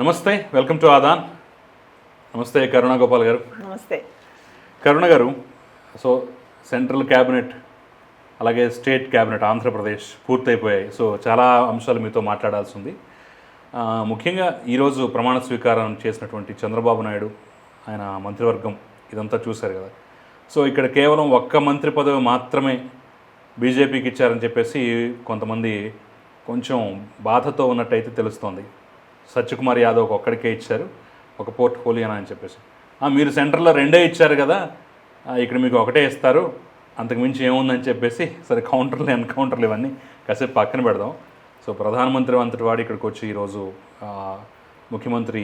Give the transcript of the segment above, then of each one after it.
నమస్తే welcome to Aadan. నమస్తే కరుణ గోపాల్ గారు. నమస్తే. కరుణ గారు సో సెంట్రల్ క్యాబినెట్ అలాగే స్టేట్ క్యాబినెట్ ఆంధ్రప్రదేశ్ పూర్తయిపోయాయి. సో చాలా అంశాలు మీతో మాట్లాడాల్సి ఉంది. ముఖ్యంగా ఈరోజు ప్రమాణ స్వీకారం చేసినటువంటి చంద్రబాబు నాయుడు ఆయన మంత్రివర్గం ఇదంతా చూశారు కదా. సో ఇక్కడ కేవలం ఒక్క మంత్రి పదవి మాత్రమే బీజేపీకి ఇచ్చారని చెప్పేసి కొంతమంది కొంచెం బాధతో ఉన్నట్టయితే తెలుస్తోంది. సత్యకుమార్ యాదవ్ ఒక్కడికే ఇచ్చారు. ఒక పోర్ట్ఫోలియోనా అని చెప్పేసి. మీరు సెంటర్లో రెండే ఇచ్చారు కదా ఇక్కడ మీకు ఒకటే ఇస్తారు. అంతకుమించి ఏముందని చెప్పేసి సరే కౌంటర్లు ఎన్కౌంటర్లు ఇవన్నీ కాసేపు పక్కన పెడదాం. సో ప్రధానమంత్రి అంతటి వాడు ఇక్కడికి వచ్చి ఈరోజు ముఖ్యమంత్రి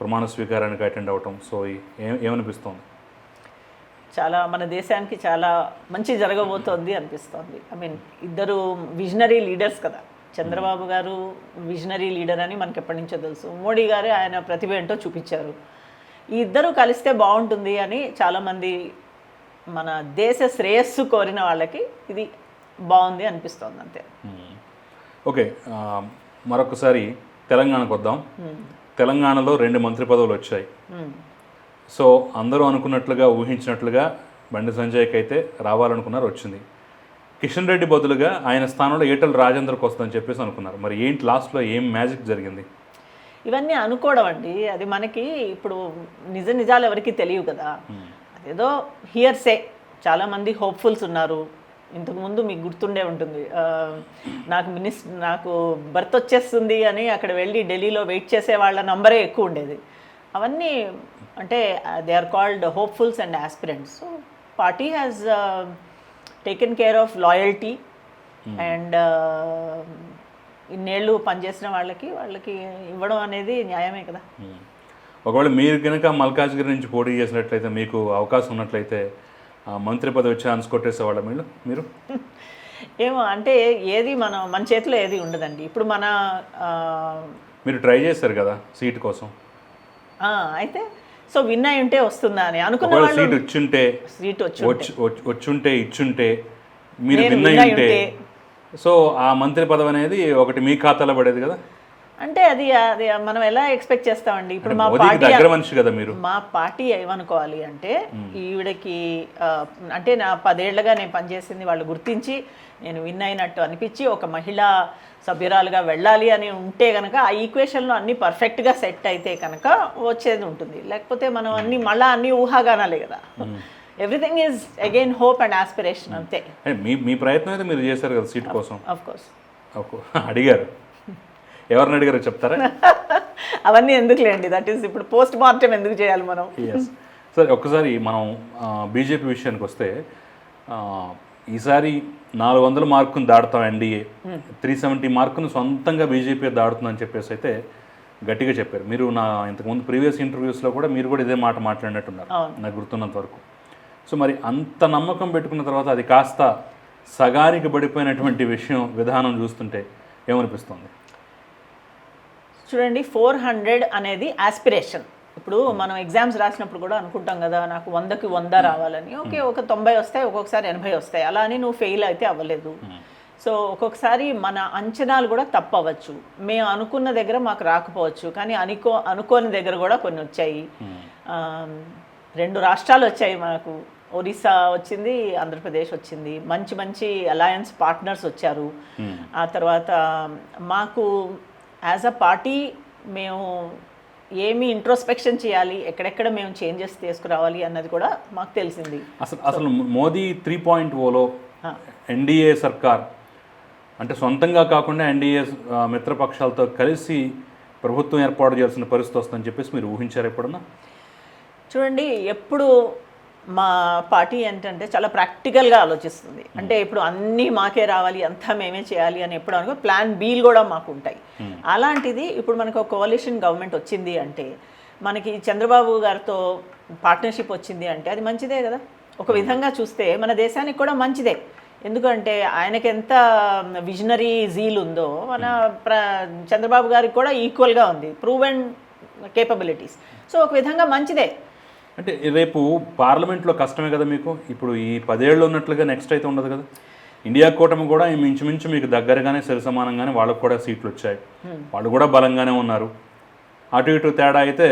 ప్రమాణ స్వీకారానికి అటెండ్ అవ్వటం సో ఏమనిపిస్తోంది? చాలా మన దేశానికి చాలా మంచి జరగబోతోంది అనిపిస్తోంది. ఐ మీన్ ఇద్దరు విజనరీ లీడర్స్ కదా. చంద్రబాబు గారు విజనరీ లీడర్ అని మనకి ఎప్పటి నుంచో తెలుసు. మోడీ గారు ఆయన ప్రతిభ ఏంటో చూపించారు. ఈ ఇద్దరు కలిస్తే బాగుంటుంది అని చాలామంది మన దేశ శ్రేయస్సు కోరిన వాళ్ళకి ఇది బాగుంది అనిపిస్తోంది అంతే. ఓకే మరొకసారి తెలంగాణకు వద్దాం. తెలంగాణలో రెండు మంత్రి పదవులు వచ్చాయి. సో అందరూ అనుకున్నట్లుగా ఊహించినట్లుగా బండి సంజయ్కి అయితే రావాలనుకున్నారు వచ్చింది. కిషన్ రెడ్డి బదులుగా ఆయన స్థానంలో ఈటల రాజేంద్రకు వస్తుందని చెప్పేసి అనుకున్నారు. మరి ఏంటి లాస్ట్లో ఏం మ్యాజిక్ జరిగింది? ఇవన్నీ అనుకోవడం అండి అది మనకి ఇప్పుడు నిజ నిజాలు ఎవరికి తెలియవు కదా. అదేదో హియర్సే చాలామంది హోప్ఫుల్స్ ఉన్నారు. ఇంతకుముందు మీకు గుర్తుండే ఉంటుంది. నాకు మినిస్ నాకు బర్త్ వచ్చేస్తుంది అని అక్కడ వెళ్ళి ఢిల్లీలో వెయిట్ చేసే వాళ్ళ నంబరే ఎక్కువ ఉండేది. అవన్నీ అంటే they are called hopefuls and aspirants so party has taken care of loyalty and ఇన్నేళ్ళు పనిచేసిన వాళ్ళకి వాళ్ళకి ఇవ్వడం అనేది న్యాయమే కదా. మ్మ్. ఒకవేళ మీరు కనుక మల్కాజ్గిరి నుంచి పోటీ చేసినట్లయితే మీకు అవకాశం ఉన్నట్లయితే మంత్రి పదవి ఛాన్స్ కొట్టేసేవాళ్ళ మీరు? మీరు? ఏమో అంటే ఏది మన మన చేతిలో ఏది ఉండదండి. ఇప్పుడు మన మీరు ట్రై చేశారు కదా సీట్ కోసం? అయితే సో విన్ అయి ఉంటే వస్తుందా అని. అనుకున్న వాళ్ళు సీట్ వచ్చుంటే సీట్ వచ్చి వచ్చి వచ్చి- వచ్చుంటే ఇచ్చుంటే మీరు విన్ అయి ఉంటే. సో ఆ మంత్రి పదవి అనేది ఒకటి మీ ఖాతాలో పడేది కదా? అంటే అది అది మనం ఎలా ఎక్స్పెక్ట్ చేస్తామండి? ఇప్పుడు మా పార్టీ దగ్గర మనిషి కదా మీరు. మా పార్టీ ఏమనుకోవాలి అంటే ఈవిడకి అంటే నా పదేళ్ళుగా నేను పనిచేసింది వాళ్ళు గుర్తించి నేను విన్ అయినట్టు అనిపించి ఒక మహిళా సభ్యురాలుగా వెళ్ళాలి అని ఉంటే కనుక ఆ ఈక్వేషన్లో అన్ని పర్ఫెక్ట్గా సెట్ అయితే కనుక వచ్చేది ఉంటుంది. లేకపోతే మనం అన్ని మళ్ళీ అన్ని ఊహాగానాలే కదా. Everything is again hope and aspiration అంతే. మీ మీ ప్రయత్నం అయితే మీరు చేశారు కదా సీట్ కోసం? ఆఫ్ కోర్స్ ఒక- అడిగారు. ఎవరిని అడిగారో చెప్తారా? అవన్నీ ఎందుకులేండి? దట్ ఈస్ ఇప్పుడు పోస్ట్ మార్టం ఎందుకు చేయాలి మనం? సరే ఒక్కసారి మనం బీజేపీ విషయానికి వస్తే ఈసారి నాలుగు వందల మార్కును దాడుతాం ఎన్డీఏ త్రీ సెవెంటీ మార్కును సొంతంగా బీజేపీ దాడుతుందని చెప్పేసి అయితే గట్టిగా చెప్పారు. మీరు నా ఇంతకుముందు ప్రీవియస్ ఇంటర్వ్యూస్లో కూడా మీరు కూడా ఇదే మాట మాట్లాడినట్టున్నారు. నాకు గుర్తున్నంత వరకు. సో మరి అంత నమ్మకం పెట్టుకున్న తర్వాత అది కాస్త సగానికి పడిపోయినటువంటి విషయం విధానం చూస్తుంటే ఏమనిపిస్తుంది? చూడండి ఫోర్ హండ్రెడ్ అనేది ఆస్పిరేషన్. ఇప్పుడు మనం ఎగ్జామ్స్ రాసినప్పుడు కూడా అనుకుంటాం కదా నాకు వందకి వంద రావాలని. ఓకే ఒక తొంభై వస్తాయి ఒక్కొక్కసారి ఎనభై వస్తాయి. అలా అని నువ్వు ఫెయిల్ అయితే అవ్వలేదు. సో ఒక్కొక్కసారి మన అంచనాలు కూడా తప్పు అవ్వచ్చు మేము అనుకున్న దగ్గర మాకు రాకపోవచ్చు. కానీ అనుకో అనుకోని దగ్గర కూడా కొన్ని వచ్చాయి. రెండు రాష్ట్రాలు వచ్చాయి మనకు ఒరిస్సా వచ్చింది ఆంధ్రప్రదేశ్ వచ్చింది. మంచి మంచి అలయన్స్ పార్ట్నర్స్ వచ్చారు. ఆ తర్వాత మాకు యాజ్ అ పార్టీ మేము ఏమి ఇంట్రోస్పెక్షన్ చేయాలి ఎక్కడెక్కడ మేము చేంజెస్ తీసుకురావాలి అన్నది కూడా మాకు తెలిసింది. అసలు అసలు మోదీ త్రీ పాయింట్ ఓలో ఎన్డీఏ సర్కార్ అంటే సొంతంగా కాకుండా ఎన్డీఏ మిత్రపక్షాలతో కలిసి ప్రభుత్వం ఏర్పాటు చేయాల్సిన పరిస్థితి వస్తుందని చెప్పేసి మీరు ఊహించారు ఎప్పుడన్నా? చూడండి ఎప్పుడు మా పార్టీ ఏంటంటే చాలా ప్రాక్టికల్గా ఆలోచిస్తుంది. అంటే ఇప్పుడు అన్నీ మాకే రావాలి అంతా మేమే చేయాలి అని ఎప్పుడు అనుకో ప్లాన్ బీలు కూడా మాకు ఉంటాయి. అలాంటిది ఇప్పుడు మనకు ఒక కోalition గవర్నమెంట్ వచ్చింది అంటే మనకి చంద్రబాబు గారితో పార్ట్నర్షిప్ వచ్చింది అంటే అది మంచిదే కదా. ఒక విధంగా చూస్తే మన దేశానికి కూడా మంచిదే. ఎందుకంటే ఆయనకి ఎంత విజనరీ జీల్ ఉందో మన ప్ర చంద్రబాబు గారికి కూడా ఈక్వల్గా ఉంది ప్రూవ్ అండ్ కేపబిలిటీస్ సో ఒక విధంగా మంచిదే. అంటే రేపు పార్లమెంట్లో కష్టమే కదా మీకు? ఇప్పుడు ఈ పదేళ్ళు ఉన్నట్లుగా నెక్స్ట్ అయితే ఉండదు కదా? ఇండియా కూటమి కూడా ఈ మించుమించు మీకు దగ్గరగానే సరి సమానంగానే వాళ్ళకు కూడా సీట్లు వచ్చాయి. వాళ్ళు కూడా బలంగానే ఉన్నారు. అటు ఇటు తేడా అయితే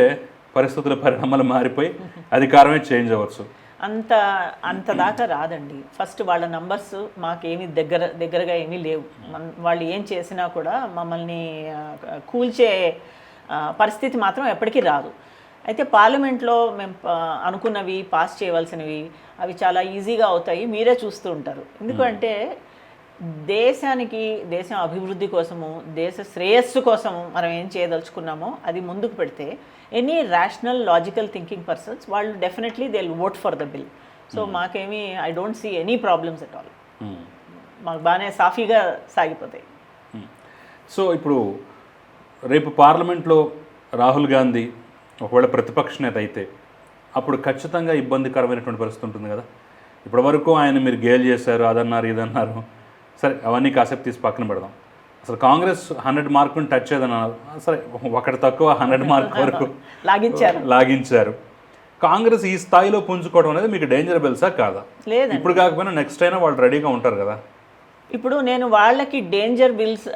పరిస్థితుల పరిణామాలు మారిపోయి అధికారమే చేంజ్ అవ్వచ్చు. అంత అంత దాకా రాదండి. ఫస్ట్ వాళ్ళ నంబర్స్ మాకేమీ దగ్గర దగ్గరగా ఏమీ లేవు. వాళ్ళు ఏం చేసినా కూడా మమ్మల్ని కూల్చే పరిస్థితి మాత్రం ఎప్పటికీ రాదు. అయితే పార్లమెంట్లో మేము అనుకున్నవి పాస్ చేయవలసినవి అవి చాలా ఈజీగా అవుతాయి మీరే చూస్తూ ఉంటారు. ఎందుకంటే దేశానికి దేశం అభివృద్ధి కోసము దేశ శ్రేయస్సు కోసము మనం ఏం చేయదలుచుకున్నామో అది ముందుకు పెడితే any rational logical thinking persons వాళ్ళు definitely they vote for the bill so మాకేమీ I don't see any problems at all. మాకు బాగానే సాఫీగా సాగిపోతాయి. సో ఇప్పుడు రేపు పార్లమెంట్లో రాహుల్ గాంధీ ఒకవేళ ప్రతిపక్ష నేత అయితే అప్పుడు ఖచ్చితంగా ఇబ్బందికరమైనటువంటి పరిస్థితి ఉంటుంది కదా. ఇప్పటి వరకు ఆయన మీరు గేల్ చేశారు అదన్నారు ఇదన్నారు. సరే అవన్నీ కాసేపు తీసి పక్కన పెడదాం. అసలు కాంగ్రెస్ హండ్రెడ్ మార్కుని టచ్ చేయదన్నారు సరే ఒకటి తక్కువ హండ్రెడ్ మార్క్ వరకు లాగించారు. లాగించారు. కాంగ్రెస్ ఈ స్థాయిలో పుంజుకోవడం అనేది మీకు డేంజర్ బెల్సా కాదా? ఇప్పుడు కాకపోయినా నెక్స్ట్ అయినా వాళ్ళు రెడీగా ఉంటారు కదా. ఇప్పుడు నేను వాళ్ళకి డేంజర్ బిల్స్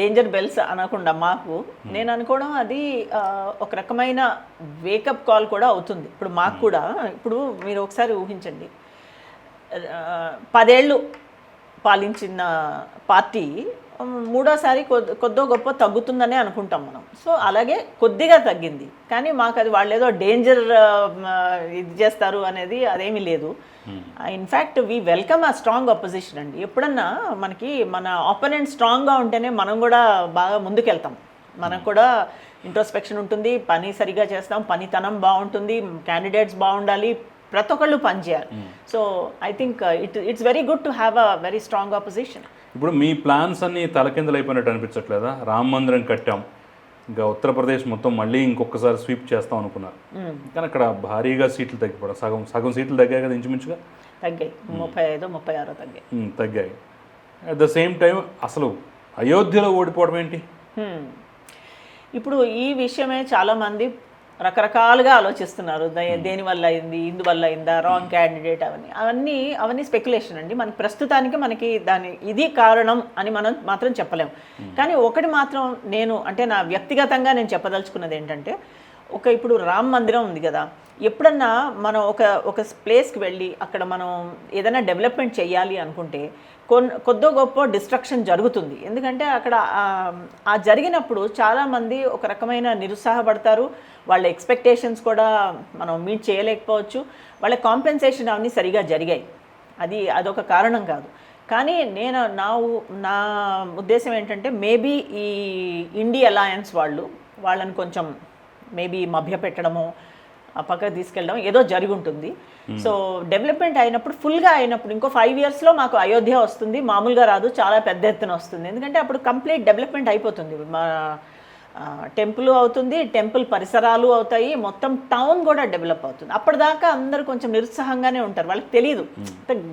డేంజర్ బెల్స్ అనకుండా మాకు నేను అనుకోవడం అది ఒక రకమైన వేకప్ కాల్ కూడా అవుతుంది. ఇప్పుడు మాకు కూడా ఇప్పుడు మీరు ఒకసారి ఊహించండి. పదేళ్ళు పాలించిన పార్టీ మూడోసారి కొద్ది కొద్దో గొప్ప తగ్గుతుందనే అనుకుంటాం మనం. సో అలాగే కొద్దిగా తగ్గింది. కానీ మాకు అది వాళ్ళు ఏదో డేంజర్ ఇది చేస్తారు అనేది అదేమీ లేదు. In fact we welcome a strong opposition అండి. ఎప్పుడన్నా మనకి మన ఆపోనెంట్ స్ట్రాంగ్గా ఉంటేనే మనం కూడా బాగా ముందుకెళ్తాం. మనకు కూడా ఇంట్రోస్పెక్షన్ ఉంటుంది పని సరిగా చేస్తాం పనితనం బాగుంటుంది క్యాండిడేట్స్ బాగుండాలి ప్రతి ఒక్కళ్ళు పనిచేయాలి. So I think it it's very good to have a very strong opposition ఇప్పుడు మీ ప్లాన్స్ అన్ని తలకిందులు అయిపోయినట్టు అనిపించట్లేదా? రామ మందిరం కట్టాం. ఇంకా ఉత్తరప్రదేశ్ మొత్తం మళ్ళీ ఇంకొకసారి స్వీప్ చేస్తాం అనుకున్నారు. కానీ అక్కడ భారీగా సీట్లు తగ్గిపోవడం సగం సగం సీట్లు తగ్గాయి కదా ఇంచుమించుగా? తగ్గాయి. ముప్పై ఐదు ముప్పై ఆరో తగ్గాయి. తగ్గాయి. అట్ ద సేమ్ టైం అసలు అయోధ్యలో ఓడిపోవడం ఏంటి. ఇప్పుడు ఈ విషయమే చాలామంది రకరకాలుగా ఆలోచిస్తున్నారు. దే- దేని వల్ల అయింది ఇందువల్ల అయిందా రాంగ్ క్యాండిడేట్ అవన్నీ. అవన్నీ అవన్నీ స్పెక్యులేషన్ అండి. మనకి ప్రస్తుతానికి మనకి దాని ఇది కారణం అని మనం మాత్రం చెప్పలేం. కానీ ఒకటి మాత్రం నేను అంటే నా వ్యక్తిగతంగా నేను చెప్పదలుచుకున్నది ఏంటంటే ఒక ఇప్పుడు రామ్ మందిరం ఉంది కదా. ఎప్పుడన్నా మనం ఒక ఒక ప్లేస్కి వెళ్ళి అక్కడ మనం ఏదైనా డెవలప్మెంట్ చేయాలి అనుకుంటే కొద్దో గొప్ప డిస్ట్రక్షన్ జరుగుతుంది. ఎందుకంటే అక్కడ ఆ- జరిగినప్పుడు చాలామంది ఒక రకమైన నిరుత్సాహపడతారు. వాళ్ళ ఎక్స్పెక్టేషన్స్ కూడా మనం మీట్ చేయలేకపోవచ్చు. వాళ్ళ కాంపెన్సేషన్ అవన్నీ సరిగా జరిగాయి. అది అదొక కారణం కాదు. కానీ నేను నా నా ఉద్దేశం ఏంటంటే మేబీ ఈ ఇండి అలయన్స్ వాళ్ళు వాళ్ళని కొంచెం మేబీ మభ్యపెట్టడమో పక్కకు తీసుకెళ్ళడం ఏదో జరిగి ఉంటుంది సో డెవలప్మెంట్ అయినప్పుడు ఫుల్గా అయినప్పుడు ఇంకో ఫైవ్ ఇయర్స్లో మాకు అయోధ్య వస్తుంది. మామూలుగా రాదు చాలా పెద్ద ఎత్తున వస్తుంది. ఎందుకంటే అప్పుడు కంప్లీట్ డెవలప్మెంట్ అయిపోతుంది. మా టెంపుల్ అవుతుంది టెంపుల్ పరిసరాలు అవుతాయి మొత్తం టౌన్ కూడా డెవలప్ అవుతుంది. అప్పటిదాకా అందరూ కొంచెం నిరుత్సాహంగానే ఉంటారు. వాళ్ళకి తెలియదు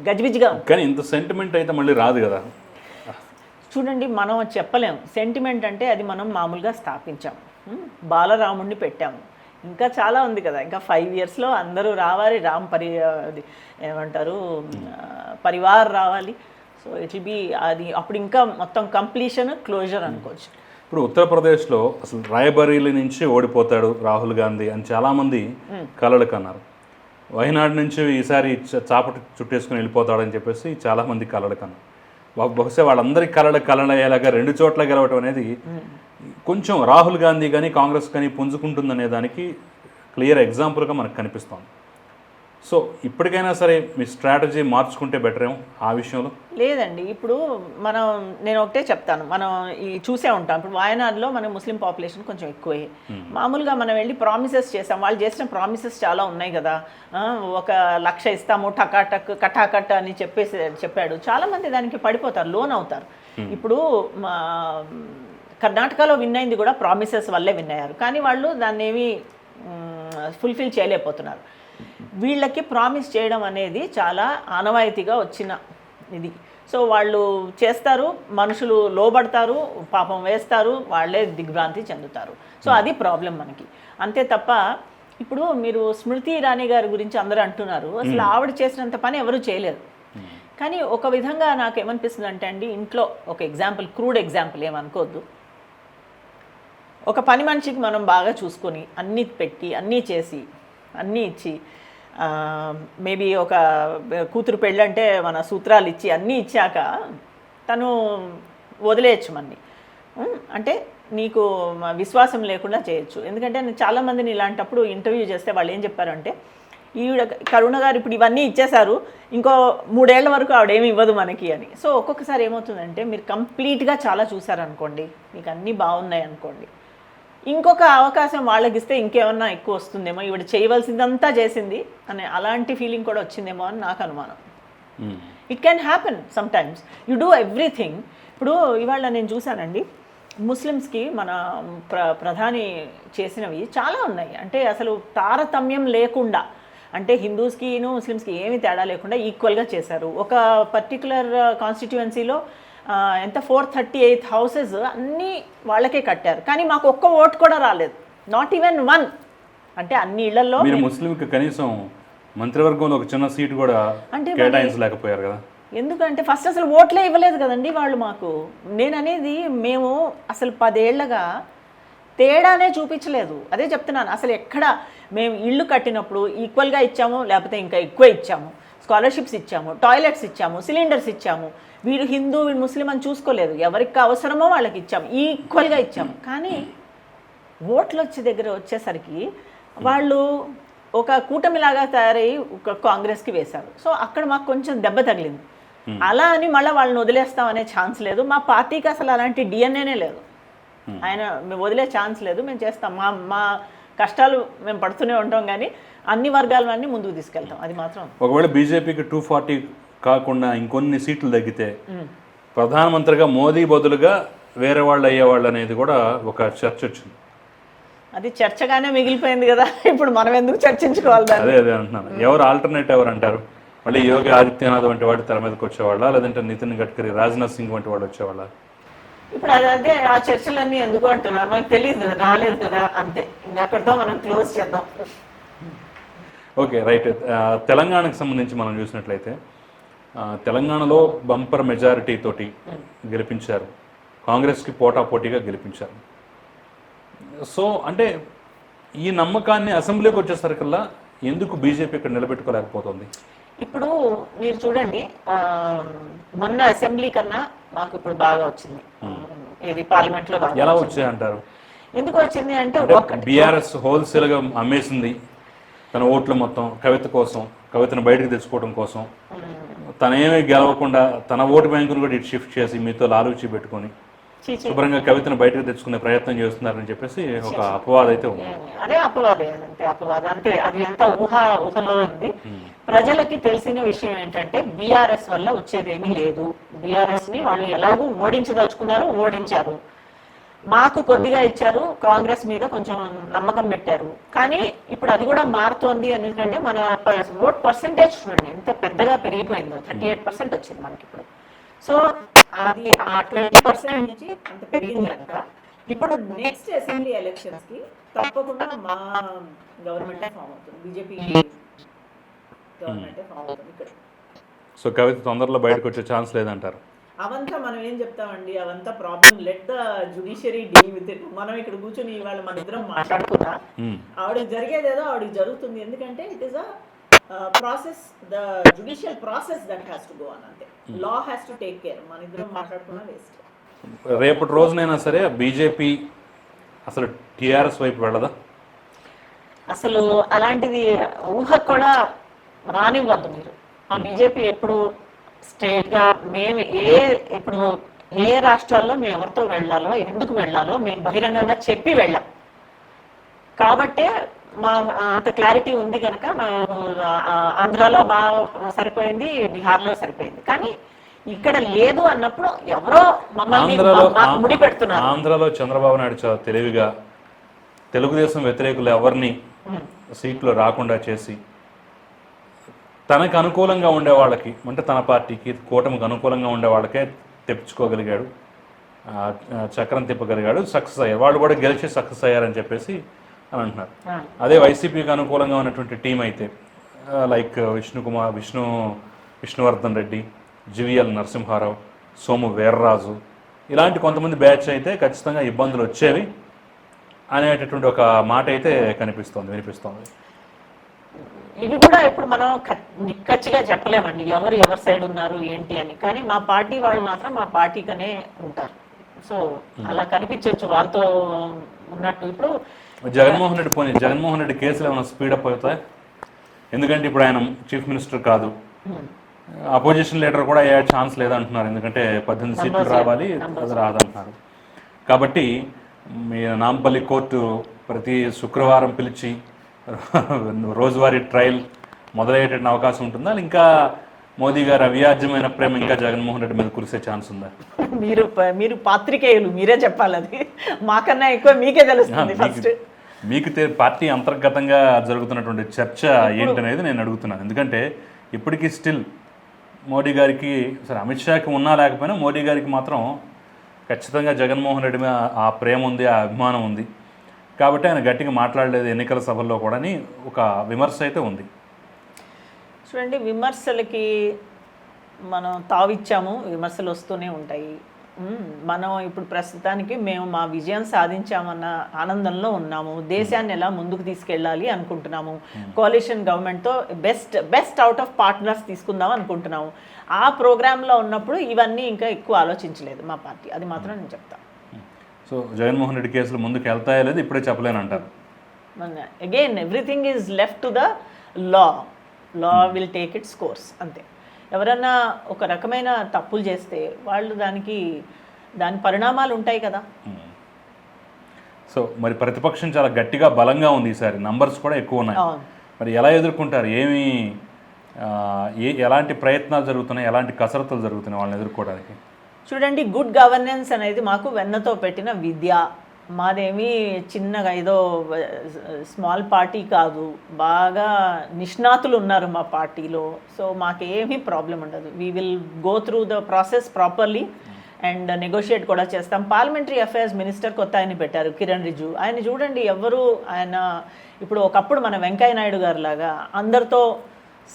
గజిబిజిగా. కానీ ఇంత సెంటిమెంట్ అయితే మళ్ళీ రాదు కదా? చూడండి మనం చెప్పలేం. సెంటిమెంట్ అంటే అది మనం మామూలుగా స్థాపించాం. బాలరాముడిని పెట్టాము. ఇంకా చాలా ఉంది కదా. ఇంకా ఫైవ్ ఇయర్స్లో అందరూ రావాలి రామ్ పరి ఏమంటారు పరివార్ రావాలి. సో ఇట్ బి అది అప్పుడు ఇంకా మొత్తం కంప్లీషన్ క్లోజర్ అనుకోవచ్చు. ఇప్పుడు ఉత్తరప్రదేశ్లో అసలు రాయబరేలీ నుంచి ఓడిపోతాడు రాహుల్ గాంధీ అని చాలామంది కలలు కన్నారు వయనాడు నుంచి ఈసారి చ- చాప చుట్టేసుకుని వెళ్ళిపోతాడని చెప్పేసి చాలామంది కలలు కన్నారు బహు- బహుశా వాళ్ళందరి కలల కలలయ్యేలాగా రెండు చోట్ల గెలవటం అనేది కొంచెం రాహుల్ గాంధీ కానీ కాంగ్రెస్ కానీ పుంజుకుంటుందనే దానికి క్లియర్ ఎగ్జాంపుల్గా మనకు కనిపిస్తోంది. సో ఇప్పటికైనా సరే మీ స్ట్రాటజీ మార్చుకుంటే బెటర్ ఏమో ఆ విషయంలో? లేదండి. ఇప్పుడు మనం నేను ఒకటే చెప్తాను. మనం ఈ చూసే ఉంటాం. ఇప్పుడు వాయనాడులో మన ముస్లిం పాపులేషన్ కొంచెం ఎక్కువే. మామూలుగా మనం వెళ్ళి ప్రామిసెస్ చేసాం వాళ్ళు చేసిన ప్రామిసెస్ చాలా ఉన్నాయి కదా. ఒక లక్ష ఇస్తాము టకాటక్ కటాకట్ అని చెప్పేసి చెప్పాడు. చాలా మంది దానికి పడిపోతారు లోన్ అవుతారు. ఇప్పుడు మా కర్ణాటకలో విన్ అయింది కూడా ప్రామిసెస్ వల్లే విన్ అయ్యారు. కానీ వాళ్ళు దాన్ని ఏమి ఫుల్ఫిల్ చేయలేకపోతున్నారు. వీళ్ళకి ప్రామిస్ చేయడం అనేది చాలా ఆనవాయితీగా వచ్చిన ఇది. సో వాళ్ళు చేస్తారు మనుషులు లోబడతారు పాపం వేస్తారు వాళ్ళే దిగ్భ్రాంతి చెందుతారు. సో అది ప్రాబ్లం మనకి. అంతే తప్ప ఇప్పుడు మీరు స్మృతి ఇరానీ గారి గురించి అందరూ అంటున్నారు. అసలు ఆవిడ చేసినంత పని ఎవరు చేయలేరు కానీ ఒక విధంగా నాకు ఏమనిపిస్తుంది అంటే అండి ఇంట్లో ఒక ఎగ్జాంపుల్ క్రూడ్ ఎగ్జాంపుల్ ఏమనుకోవద్దు. ఒక పని మనిషికి మనం బాగా చూసుకొని అన్నీ పెట్టి అన్నీ చేసి అన్నీ ఇచ్చి మేబీ ఒక కూతురు పెళ్ళంటే మన సూత్రాలు ఇచ్చి అన్నీ ఇచ్చాక తను వదిలేయచ్చు మన్ని. అంటే నీకు విశ్వాసం లేకుండా చేయొచ్చు. ఎందుకంటే నేను చాలామందిని ఇలాంటప్పుడు ఇంటర్వ్యూ చేస్తే వాళ్ళు ఏం చెప్పారంటే ఈవిడ కరుణ గారు ఇప్పుడు ఇవన్నీ ఇచ్చేశారు ఇంకో మూడేళ్ళ వరకు ఆవిడేమి ఇవ్వదు మనకి అని. సో ఒక్కొక్కసారి ఏమవుతుందంటే మీరు కంప్లీట్గా చాలా చూసారనుకోండి మీకు అన్నీ బాగున్నాయి అనుకోండి ఇంకొక అవకాశం వాళ్ళకి ఇస్తే ఇంకేమన్నా ఎక్కువ వస్తుందేమో ఈవిడ చేయవలసిందంతా చేసింది అనే అలాంటి ఫీలింగ్ కూడా వచ్చిందేమో అని నాకు అనుమానం. It can happen sometimes you do everything ఇప్పుడు ఇవాళ నేను చూశానండి ముస్లిమ్స్కి మన ప్ర ప్రధాని చేసినవి చాలా ఉన్నాయి. అంటే అసలు తారతమ్యం లేకుండా అంటే హిందూస్కిను ముస్లిమ్స్కి ఏమీ తేడా లేకుండా ఈక్వల్గా చేశారు. ఒక పర్టికులర్ కాన్స్టిట్యువెన్సీలో ఎంత ఫోర్ థర్టీ ఎయిత్ హౌసెస్ అన్నీ వాళ్ళకే కట్టారు. కానీ మాకు ఒక్క ఓట్ కూడా రాలేదు. నాట్ ఈవెన్ వన్ అంటే అన్ని ఇళ్ళలో మీరు ముస్లింకి కనీసం మంత్రివర్గంలో ఒక చిన్న సీటు కూడా అంటే కేటాయించలేకపోయారు కదా? ఎందుకంటే ఫస్ట్ అసలు ఓట్లే ఇవ్వలేదు కదండి వాళ్ళు మాకు. నేను అనేది మేము అసలు పదేళ్ళగా తేడానే చూపించలేదు. అదే చెప్తున్నాను. అసలు ఎక్కడ మేము ఇల్లు కట్టినప్పుడు ఈక్వల్గా ఇచ్చాము లేకపోతే ఇంకా ఎక్కువ ఇచ్చాము. స్కాలర్షిప్స్ ఇచ్చాము టాయిలెట్స్ ఇచ్చాము సిలిండర్స్ ఇచ్చాము. వీడు హిందూ వీడు ముస్లిం అని చూసుకోలేదు. ఎవరికి అవసరమో వాళ్ళకి ఇచ్చాము. ఈక్వల్గా ఇచ్చాము. కానీ ఓట్లు వచ్చే దగ్గర వచ్చేసరికి వాళ్ళు ఒక కూటమిలాగా తయారయ్యి ఒక కాంగ్రెస్కి వేశారు. సో అక్కడ మాకు కొంచెం దెబ్బ తగిలింది. అలా అని మళ్ళీ వాళ్ళని వదిలేస్తాం అనే ఛాన్స్ లేదు. మా పార్టీకి అసలు అలాంటి డిఎన్ఏనే లేదు. ఆయన మేము వదిలే ఛాన్స్ లేదు. మేము చేస్తాం. మా మా కష్టాలు మేము పడుతూనే ఉంటాం కానీ అన్ని వర్గాలన్నీ ముందుకు తీసుకెళ్తాం. అది మాత్రం. ఒకవేళ బీజేపీకి టూ ఫార్టీ కాకుండా ఇంకొన్ని సీట్లు తగ్గితే ప్రధానమంత్రిగా మోదీ బదులుగా వేరే వాళ్ళు అయ్యేవాళ్ళు అనేది కూడా ఒక చర్చ వచ్చింది. అది చర్చగానే మిగిలిపోయింది కదా. ఇప్పుడు మనం ఎందుకు చర్చించుకోవాలి అదే అదే అంటున్నాను. ఎవరు ఆల్టర్నేట్ ఎవరు అంటారు? మళ్ళీ యోగి ఆదిత్యనాథ్ వంటి వాడు తెర మీదకి వచ్చేవాళ్ళ? లేదంటే నితిన్ గడ్కరీ రాజ్నాథ్ సింగ్ వంటి వాడు వచ్చేవాళ్ళ? ఇప్పుడు అది అదే ఆ చర్చలన్నీ ఎందుకు అంటున్నారు? మనకు తెలియదు రాలేదు కదా అంతే. అక్కడితో మనం క్లోజ్ చేద్దాం. Okay right. తెలంగాణకు సంబంధించి మనం చూసినట్లయితే తెలంగాణలో బంపర్ మెజారిటీ తోటి గెలిపించారు. కాంగ్రెస్కి పోటాపోటీగా గెలిపించారు. సో అంటే ఈ నమ్మకాన్ని అసెంబ్లీకి వచ్చేసరికల్లా ఎందుకు బీజేపీ ఇక్కడ నిలబెట్టుకోలేకపోతుంది? ఇప్పుడు మీరు చూడండి మొన్న అసెంబ్లీ కన్నా మాకు ఇప్పుడు బాగా వచ్చింది. ఇది పార్లమెంట్లో ఎలా వచ్చాయంటారు? ఎందుకు వచ్చింది అంటే బీఆర్ఎస్ హోల్సేల్గా అమ్మేసింది తన ఓట్లు మొత్తం కవిత కోసం కవితను బయటకు తెచ్చుకోవడం కోసం. తనేమీ గెలవకుండా తన ఓటు బ్యాంకును కూడా ఇటు షిఫ్ట్ చేసి మీతో లాలూచి పెట్టుకొని. శుభ్రంగా కవితను బయటకు తెచ్చుకునే ప్రయత్నం చేస్తున్నారని చెప్పేసి ఒక అపవాదం అయితే ఉంది. అదే అపవాదం అంటే అపవాదం. అంటే అది ఎంత ఊహ ఊహలో ఉంది. ప్రజలకి తెలిసిన విషయం ఏంటంటే బీఆర్ఎస్ వల్ల వచ్చేది ఏమీ లేదు. బీఆర్ఎస్ని వాళ్ళు ఎలాగూ ఓడించదలుచుకున్నారు ఓడించారు. మాకు కొద్దిగా ఇచ్చారు కాంగ్రెస్ మీద కొంచెం నమ్మకం పెట్టారు. కానీ ఇప్పుడు అది కూడా మారుతోంది అని ఎందుకంటే మన ఓట్ పర్సంటేజ్ చూడండి ఎంత పెద్దగా పెరిగిపోయిందో థర్టీ ఎయిట్ పర్సెంట్ వచ్చింది మనకి ఇప్పుడు. సో అది ఆ ట్వంటీ పర్సెంట్ నుంచి అంత పెరిగింది కనుక ఇప్పుడు నెక్స్ట్ అసెంబ్లీ ఎలక్షన్స్కి తప్పకుండా మా గవర్నమెంట్ ఫామ్ అవుతుంది. బీజేపీ గవర్నమెంట్ ఫామ్ అవుతుంది ఇక్కడ. సో కవిత తొందరలో బయటకు వచ్చే ఛాన్స్ లేదంటారు. అవంతా మనం ఏం చెప్తామండి? అవంతా problem let the judiciary deal with it మనం ఇక్కడ కూర్చొని ఇవాళ మన ఇద్దరం మాట్లాడుకున్నా మ్మ్. ఆవిడకి జరిగేదేదో ఆవిడకి జరుగుతుంది. ఎందుకంటే it is a process the judicial process that has to go అని అంతే. Law has to take care మన ఇద్దరం మాట్లాడుకున్నా వేస్ట్ రేపటి రోజునైనా సరే బీజేపీ అసలు టీఆర్ఎస్ వైపు వెళ్ళదా? అసలు అలాంటిది ఊహ కూడా రానివ్వద్దు మీరు. ఆ బీజేపీ ఎప్పుడు స్ట్రేట్గా మేము ఏ ఇప్పుడు ఏ రాష్ట్రాల్లో మేము ఎవరితో వెళ్ళాలో ఎందుకు వెళ్ళాలో మేము బహిరంగంగా చెప్పి వెళ్ళాం. కాబట్టే మా అంత క్లారిటీ ఉంది కనుక మా ఆంధ్రాలో బాగా సరిపోయింది బీహార్లో సరిపోయింది. కానీ ఇక్కడ లేదు అన్నప్పుడు ఎవరో మమ్మల్ని ముడి పెడుతున్నారు. ఆంధ్రాలో చంద్రబాబు నాయుడు చాలా తెలివిగా తెలుగుదేశం వ్యతిరేకులు ఎవరిని సీట్లు రాకుండా చేసి తనకు అనుకూలంగా ఉండే వాళ్ళకి అంటే తన పార్టీకి కూటమికి అనుకూలంగా ఉండే వాళ్ళకే తెప్పించుకోగలిగాడు చక్రం తిప్పగలిగాడు సక్సెస్ అయ్యారు వాళ్ళు కూడా గెలిచి సక్సెస్ అయ్యారని చెప్పేసి అని అంటున్నారు. అదే వైసీపీకి అనుకూలంగా ఉన్నటువంటి టీం అయితే లైక్ విష్ణుకుమార్ విష్ణు విష్ణువర్ధన్ రెడ్డి జివిఎల్ నరసింహారావు సోము వీర్రాజు ఇలాంటి కొంతమంది బ్యాచ్ అయితే ఖచ్చితంగా ఇబ్బందులు వచ్చేవి అనేటటువంటి ఒక మాట అయితే కనిపిస్తోంది వినిపిస్తోంది. ఇది కూడా ఇప్పుడు మనం నిక్కచ్చిగా చెప్పలేమండి. ఎవరు ఎవరి సైడ్ ఉన్నారు ఏంటి అని. కానీ మా పార్టీ వాళ్ళు మాత్రం మా పార్టీకనే ఉంటారు. సో అలా కనిపించవచ్చు వాళ్ళతో ఉన్నట్టు. ఇప్పుడు జగన్మోహన్ రెడ్డి పోనీ జగన్మోహన్ రెడ్డి కేసులు ఏమైనా స్పీడప్ అవుతాయి? ఎందుకంటే ఇప్పుడు ఆయన చీఫ్ మినిస్టర్ కాదు. అపోజిషన్ లీడర్ కూడా అయ్యే ఛాన్స్ లేదంటున్నారు. ఎందుకంటే పద్దెనిమిది సీట్లు రావాలి అది రాదంటున్నారు. కాబట్టి మీ నాంపల్లి కోర్టు ప్రతి శుక్రవారం పిలిచి రోజువారీ ట్రయల్ మొదలయ్యేట అవకాశం ఉంటుందా? ఇంకా మోదీ గారు అవ్యాజ్యమైన ప్రేమ ఇంకా జగన్మోహన్ రెడ్డి మీద కురిసే ఛాన్స్ ఉందా? మీరు మీరు పాత్రికేయులు మీరే చెప్పాలి అది. మాకన్నా ఎక్కువ మీకే తెలుస్తుంది ఫస్ట్. మీకు- పార్టీ అంతర్గతంగా జరుగుతున్నటువంటి చర్చ ఏంటనేది నేను అడుగుతున్నాను. ఎందుకంటే ఇప్పటికీ స్టిల్ మోడీ గారికి సరే అమిత్ షాకి ఉన్నా లేకపోయినా మోడీ గారికి మాత్రం ఖచ్చితంగా జగన్మోహన్ రెడ్డి మీద ఆ ప్రేమ ఉంది ఆ అభిమానం ఉంది. కాబట్టి ఆయన గట్టిగా మాట్లాడలేదు ఎన్నికల సభల్లో కూడా అని ఒక విమర్శ అయితే ఉంది. చూడండి విమర్శలకి మనం తావిచ్చాము విమర్శలు వస్తూనే ఉంటాయి. మనం ఇప్పుడు ప్రస్తుతానికి మేము మా విజయం సాధించామన్న ఆనందంలో ఉన్నాము. దేశాన్ని ఎలా ముందుకు తీసుకెళ్ళాలి అనుకుంటున్నాము. Coalition గవర్నమెంట్తో best best out of partners తీసుకుందాం అనుకుంటున్నాము. ఆ ప్రోగ్రాంలో ఉన్నప్పుడు ఇవన్నీ ఇంకా ఎక్కువ ఆలోచించలేదు మా పార్టీ. అది మాత్రం నేను చెప్తాను సో జగన్మోహన్ రెడ్డి కేసులు ముందుకు వెళ్తాయో లేదు ఇప్పుడే చెప్పలేనంటారు? Again everything is left to the law law will take its course అంతే. ఎవరన్నా ఒక రకమైన తప్పులు చేస్తే వాళ్ళు దానికి దాని పరిణామాలు ఉంటాయి కదా. సో మరి ప్రతిపక్షం చాలా గట్టిగా బలంగా ఉంది ఈసారి. నంబర్స్ కూడా ఎక్కువ ఉన్నాయి. మరి ఎలా ఎదుర్కొంటారు? ఏమి ఏ ఎలాంటి ప్రయత్నాలు జరుగుతున్నాయి? ఎలాంటి కసరత్తులు జరుగుతున్నాయి వాళ్ళని ఎదుర్కోవడానికి? చూడండి గుడ్ గవర్నెన్స్ అనేది మాకు వెన్నతో పెట్టిన విద్య. మాదేమీ చిన్నగా ఏదో స్మాల్ పార్టీ కాదు. బాగా నిష్ణాతులు ఉన్నారు మా పార్టీలో. సో మాకేమీ ప్రాబ్లం ఉండదు. We will go through the process properly and negotiate కూడా చేస్తాం. పార్లమెంటరీ అఫైర్స్ మినిస్టర్ కొత్త ఆయన పెట్టారు కిరణ్ రిజు. ఆయన చూడండి ఎవరు ఆయన ఇప్పుడు ఒకప్పుడు మన వెంకయ్య నాయుడు గారు లాగా అందరితో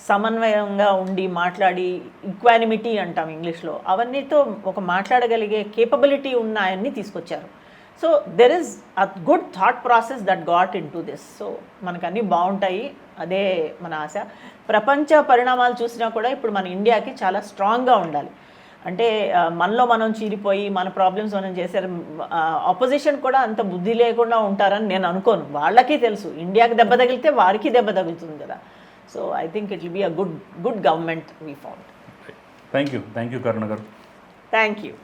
సమన్వయంగా ఉండి మాట్లాడి ఈక్వానిమిటీ అంటాం ఇంగ్లీష్లో. అవన్నీతో ఒక మాట్లాడగలిగే కేపబిలిటీ ఉన్న ఆయన్ని తీసుకొచ్చారు. So there is a good thought process that got into this so మనకు అన్నీ బాగుంటాయి. అదే మన ఆశ. ప్రపంచ పరిణామాలు చూసినా కూడా ఇప్పుడు మన ఇండియాకి చాలా స్ట్రాంగ్గా ఉండాలి. అంటే మనలో మనం చీరిపోయి మన ప్రాబ్లమ్స్ మనం చేశారు ఆపోజిషన్ కూడా అంత బుద్ధి లేకుండా ఉంటారని నేను అనుకోను. వాళ్ళకి తెలుసు. ఇండియాకి దెబ్బ తగిలితే వారికి దెబ్బ తగులుతుంది కదా. So I think it will be a good good government we found thank you thank you Karuna garu. Thank you